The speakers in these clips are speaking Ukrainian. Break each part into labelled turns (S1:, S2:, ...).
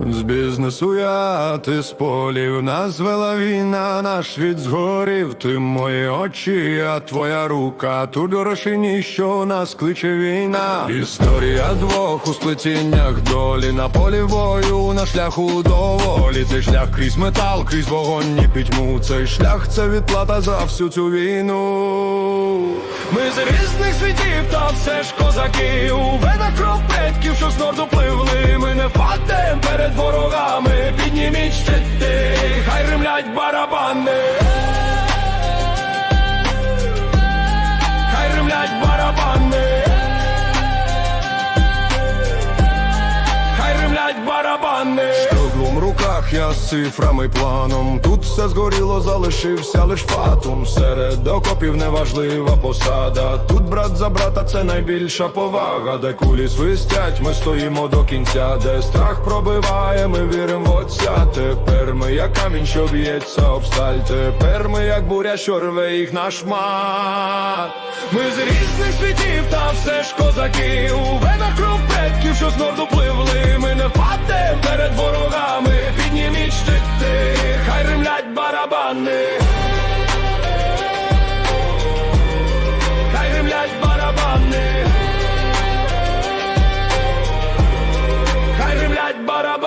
S1: з бізнесу я, ти з полів нас вела війна, наш від згорів, ти мої очі, я твоя рука, тут гроші ніщо нас кличе війна. Історія двох у сплетіннях долі на полі бою, на шляху до волі. Цей шлях крізь метал, крізь вогонь і пітьму. Цей шлях це відплата за всю цю війну. Ми з різних світів, та все ж козаки У венах кров предків, що з норду пливли Ми не впадем перед ворогами Підніміть щити, хай римлять барабани. Хай римлять барабани. Хай римлять барабани руках я з цифрами планом. Тут все згоріло, залишився лиш фатум. Серед окопів неважлива посада. Тут брат за брата це найбільша повага. Де кулі свистять, ми стоїмо до кінця. Де страх пробиває, ми віримо в отця. Тепер ми як камінь, що б'ється об сталь. Тепер ми як буря, що рве їх на шмат. Ми з різних світів, та все ж козаки. У венах кров предків, що з норду пливли Ми не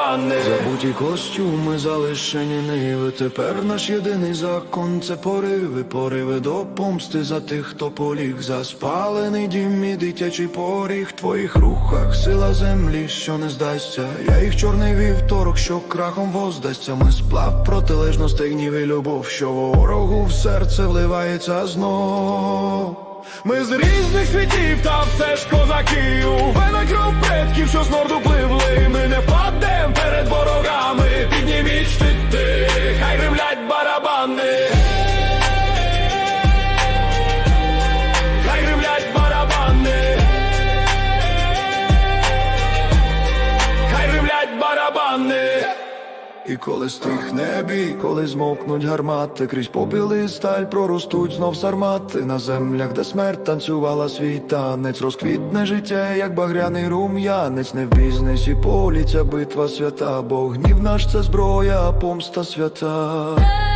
S1: барабани Забуті костюми, залишені ниви. Тепер наш єдиний закон це пориви. Пориви до помсти за тих, хто поліг. За спалений дім і дитячий поріг. В твоїх рухах сила землі, що не здасться. Я їх чорний вівторок, що крахом воздасться. Ми сплав протилежностей гнів і любов Що ворогу в серце вливається знов. Ми з різних світів, та все ж козаки. У венах кров предків, що з норду пливли і коли стихне бій, коли змовкнуть гармати, крізь попіли сталь проростуть знов сармати на землях, де смерть танцювала свій танець, розквітне життя, як багряний рум'янець, не в бізнесі полі ця битва свята, бо гнів наш це зброя, помста свята.